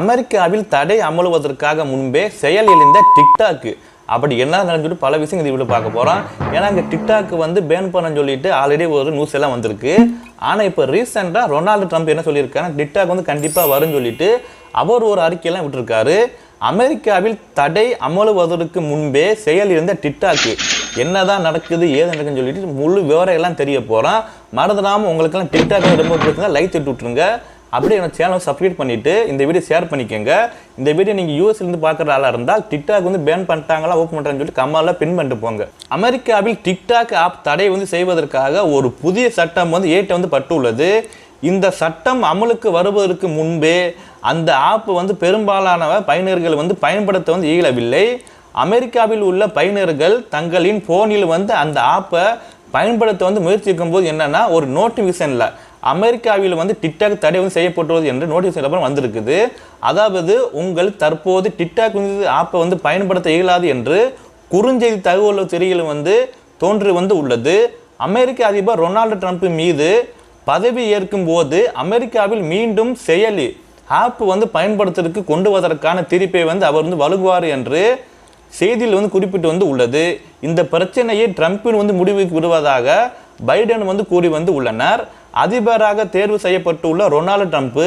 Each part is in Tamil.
அமெரிக்காவில் தடை அமலுவதற்காக முன்பே செயல் எழுந்த டிக்டாக்கு. அப்படி என்ன நடந்துட்டு பல விஷயங்கள் இதில் பார்க்க போகிறோம் ஏன்னா இங்கே டிக்டாக் வந்து பேன் பண்ண சொல்லிட்டு ஆல்ரெடி ஒரு நியூஸ் எல்லாம் வந்திருக்கு. ஆனால் இப்போ ரீசெண்டாக ரொனால்டு ட்ரம்ப் என்ன சொல்லியிருக்காருன்னா டிக்டாக் வந்து கண்டிப்பாக வரும்னு சொல்லிட்டு அவர் ஒரு அறிக்கையெல்லாம் விட்டுருக்காரு. அமெரிக்காவில் தடை அமலுவதற்கு முன்பே செயல் இருந்த டிக்டாக்கு. என்னதான் நடக்குது ஏது நடக்குதுன்னு சொல்லிட்டு முழு விவரம் எல்லாம் தெரிய போகிறோம் மறந்துடாமல் உங்களுக்கெல்லாம் டிக்டாக் ரொம்ப பிடிச்சிருந்தா லைக் தட்டி விட்ருங்க அப்படியே என்னோட சேனல் சப்ஸ்கிரைப் பண்ணிவிட்டு இந்த வீடியோ ஷேர் பண்ணிக்கோங்க. இந்த வீடியோ நீங்கள் யூஎஸ்லேருந்து பார்க்குற ஆளாக இருந்தால் டிக்டாக் வந்து பேன் பண்ணிட்டாங்களா ஓப்பன் பண்ணுறாங்கன்னு சொல்லிட்டு கம்மாலாம் பின் பண்ணிட்டு போங்க. அமெரிக்காவில் டிக்டாக் ஆப் தடை வந்து செய்வதற்காக ஒரு புதிய சட்டம் வந்து ஏற்ற வந்து பட்டுள்ளது. இந்த சட்டம் அமலுக்கு வருவதற்கு முன்பே அந்த ஆப் வந்து பெரும்பாலான பயனர்கள் வந்து பயன்படுத்த வந்து இயலவில்லை. அமெரிக்காவில் உள்ள பயனர்கள் தங்களின் போனில் வந்து அந்த ஆப்பை பயன்படுத்த வந்து முயற்சிக்கும் போது என்னென்னா ஒரு நோட்டிஃபிகேஷனில் அமெரிக்காவில் வந்து டிக்டாக் தடை வந்து செய்யப்பட்டுள்ளது என்று நோட்டீஸ் அப்புறம் வந்திருக்குது. அதாவது உங்கள் தற்போது டிக்டாக் வந்து ஆப்பை வந்து பயன்படுத்த இயலாது என்று குறுஞ்செய்தி தகவல் திரையில் வந்து தோன்றி வந்து உள்ளது. அமெரிக்க அதிபர் ரொனால்டு ட்ரம்ப் மீது பதவி ஏற்கும் போது அமெரிக்காவில் மீண்டும் செயலி ஆப் வந்து பயன்படுத்துறதுக்கு கொண்டு வருவதற்கான தீர்ப்பை வந்து அவர் வந்து வலுகுவார் என்று செய்தியில் வந்து குறிப்பிட்டு வந்து உள்ளது. இந்த பிரச்சனையை ட்ரம்பின் வந்து முடிவுக்கு விடுவதாக பைடன் வந்து கூறி வந்து உள்ளனர். அதிபராக தேர்வு செய்யப்பட்டுள்ள ரொனால்டு ட்ரம்ப்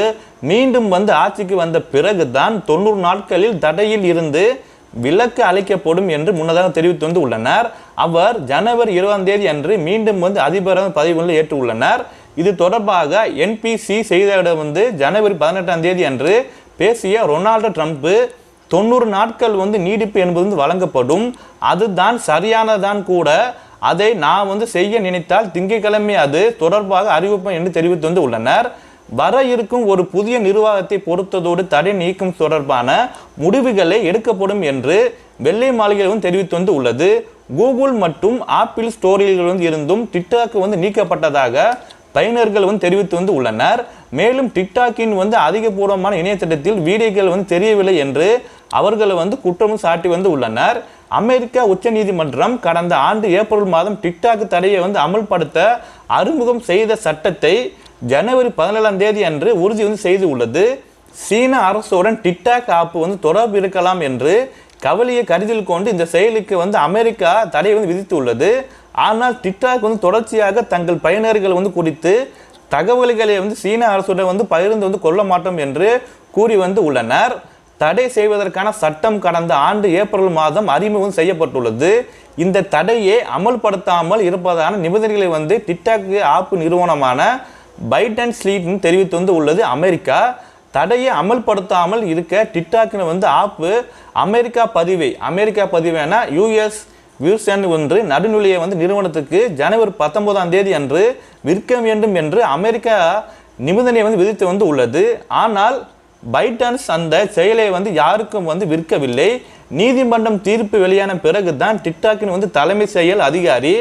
மீண்டும் வந்து ஆட்சிக்கு வந்த பிறகுதான் தொண்ணூறு நாட்களில் தடையில் இருந்து விலக்கு அளிக்கப்படும் என்று முன்னதாக தெரிவித்து வந்து உள்ளனர். அவர் ஜனவரி இருபதாம் தேதி அன்று மீண்டும் வந்து அதிபராக பதவி ஏற்றுள்ளனர் ஏற்று உள்ளனர். இது தொடர்பாக என்பிசி செய்தியிடம் வந்து ஜனவரி பதினெட்டாம் தேதி அன்று பேசிய ரொனால்டு ட்ரம்ப் தொண்ணூறு நாட்கள் வந்து நீடிப்பு என்பது வந்து வழங்கப்படும். அதுதான் சரியானதான் கூட அதை நான் வந்து செய்ய நினைத்தால் திங்கட்கிழமை அது தொடர்பாக அறிவிப்பேன் என்று தெரிவித்து வந்து உள்ளனர். வர இருக்கும் ஒரு புதிய நிர்வாகத்தை பொறுத்ததோடு தடை நீக்கம் தொடர்பான முடிவுகளை எடுக்கப்படும் என்று வெள்ளை மாளிகையில் தெரிவித்து வந்து உள்ளது. கூகுள் மற்றும் ஆப்பிள் ஸ்டோரிகளிலிருந்து இருந்தும் டிக்டாக் வந்து நீக்கப்பட்டதாக பயனர்கள் வந்து தெரிவித்து வந்து உள்ளனர். மேலும் டிக்டாக்கின் வந்து அதிகபூர்வமான இணையத்திட்டத்தில் வீடியோக்கள் வந்து தெரியவில்லை என்று அவர்களை வந்து குற்றமும் சாட்டி வந்து உள்ளனர். அமெரிக்கா உச்சநீதிமன்றம் கடந்த ஆண்டு ஏப்ரல் மாதம் டிக்டாக் தடையை வந்து அமல்படுத்த அறிமுகம் செய்த சட்டத்தை ஜனவரி பதினேழாம் தேதி அன்று உறுதி வந்து செய்து உள்ளது சீன அரசுடன் டிக்டாக் ஆப் வந்து தொடர்பு இருக்கலாம் என்று கவலையை கருதில் கொண்டு இந்த செயலுக்கு வந்து அமெரிக்கா தடை வந்து விதித்து உள்ளது ஆனால் டிக்டாக் வந்து தொடர்ச்சியாக தங்கள் பயனர்கள் வந்து குறித்து தகவல்களை வந்து சீன அரசுடன் வந்து பகிர்ந்து வந்து கொள்ள மாட்டோம் என்று கூறி வந்து உள்ளனர். தடை செய்வதற்கான சட்டம் கடந்த ஆண்டு ஏப்ரல் மாதம் அறிமுகம் செய்யப்பட்டுள்ளது. இந்த தடையை அமல்படுத்தாமல் இருப்பதான நிபந்தனைகளை வந்து டிக்டாக் ஆப் நிறுவனமான பைடன் ஸ்லீட் தெரிவித்து வந்து உள்ளது. அமெரிக்கா தடையை அமல்படுத்தாமல் இருக்க டிக்டாக்னு வந்து ஆப்பு அமெரிக்கா பதிவை அமெரிக்கா பதிவேனா யூஎஸ் வியூசன் ஒன்று நடுநிலையை வந்து நிறுவனத்துக்கு ஜனவரி பத்தொன்பதாம் தேதி அன்று விற்க வேண்டும் என்று அமெரிக்கா நிபந்தனையை வந்து விதித்து வந்து உள்ளது. ஆனால் பைடன்ஸ் அந்த செயலை வந்து யாருக்கும் வந்து விற்கவில்லை. நீதிமன்றம் தீர்ப்பு வெளியான பிறகு தான் டிக்டாக்கின் வந்து தலைமை செயல் அதிகாரி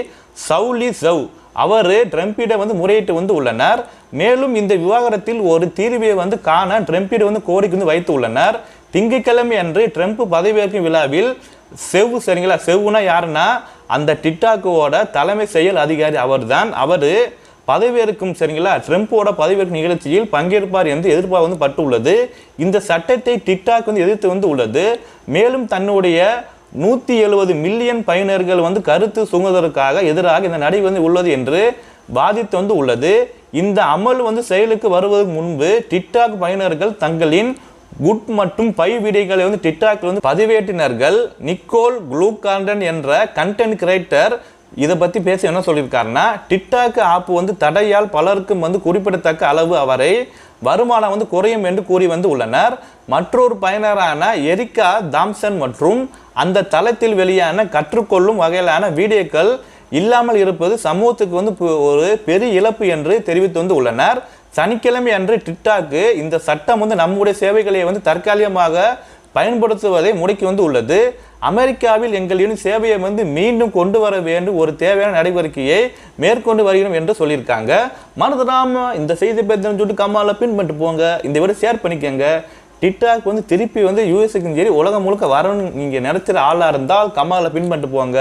சவுலி சவ் அவர் ட்ரம்பிடம் வந்து முறையிட்டு வந்து உள்ளனர். மேலும் இந்த விவகாரத்தில் ஒரு தீர்வை வந்து காண ட்ரம்பிடம் வந்து கோரிக்கை வந்து வைத்து உள்ளனர். திங்கட்கிழமை அன்று ட்ரம்ப் பதவியேற்கும் விழாவில் செவ் சரிங்களா செவ்னா யாருன்னா அந்த டிக்டாக்கோட தலைமை செயல் அதிகாரி அவர்தான். அவர் பதவியேற்கும் சரிங்களா? ட்ரம்ப்போட பதவியேற்கும் நிகழ்ச்சியில் பங்கேற்பார் என்று எதிர்பார்ப்பு வந்து பட்டுள்ளது. இந்த சட்டத்தை டிக்டாக் வந்து எதிர்த்து வந்து உள்ளது. மேலும் தன்னுடைய நூற்றி எழுபது மில்லியன் பயனர்கள் வந்து கருத்து சுங்குவதற்காக எதிராக இந்த நடை வந்து உள்ளது என்று பாதித்து வந்து உள்ளது. இந்த அமல் வந்து செயலுக்கு வருவதற்கு முன்பு டிக்டாக் பயனர்கள் தங்களின் குட் மற்றும் பை வீடியோக்களை வந்து டிக்டாக்ல வந்து பதிவேற்றினர்கள். நிக்கோல் குளூகாண்டன் என்ற கண்டென்ட் கிரியேட்டர் இதை பற்றி பேச என்ன சொல்லியிருக்காருன்னா டிக்டாக் ஆப் வந்து தடையால் பலருக்கும் வந்து குறிப்பிடத்தக்க அளவு அவரை வருமானம் வந்து குறையும் என்று கூறி வந்து உள்ளனர். மற்றொரு பயனரான எரிக்கா தாம்சன் மற்றும் அந்த தளத்தில் வெளியான கற்றுக்கொள்ளும் வகையிலான வீடியோக்கள் இல்லாமல் இருப்பது சமூகத்துக்கு வந்து ஒரு பெரிய இழப்பு என்று தெரிவித்து வந்து உள்ளனர். சனிக்கிழமை அன்று டிக்டாக்கு இந்த சட்டம் வந்து நம்முடைய சேவைகளை வந்து தற்காலிகமாக பயன்படுத்துவதை முடக்கி வந்து உள்ளது. அமெரிக்காவில் எங்களின் சேவையை வந்து மீண்டும் கொண்டு வர வேண்டும். ஒரு தேவையான நடவடிக்கையை மேற்கொண்டு வருகிறோம் என்று சொல்லியிருக்காங்க. மனதுடாம இந்த செய்தி பற்றி சொல்லிட்டு கம்மால பின் பண்ணிட்டு போங்க. இந்த வீடியோ ஷேர் பண்ணிக்கோங்க. டிக்டாக் வந்து திருப்பி வந்து யூஎஸ்க்கு சரி உலகம் முழுக்க வரணும்னு நீங்கள் நினைச்சிற ஆளாக இருந்தால் கம்மால பின் பண்ணிட்டு போங்க.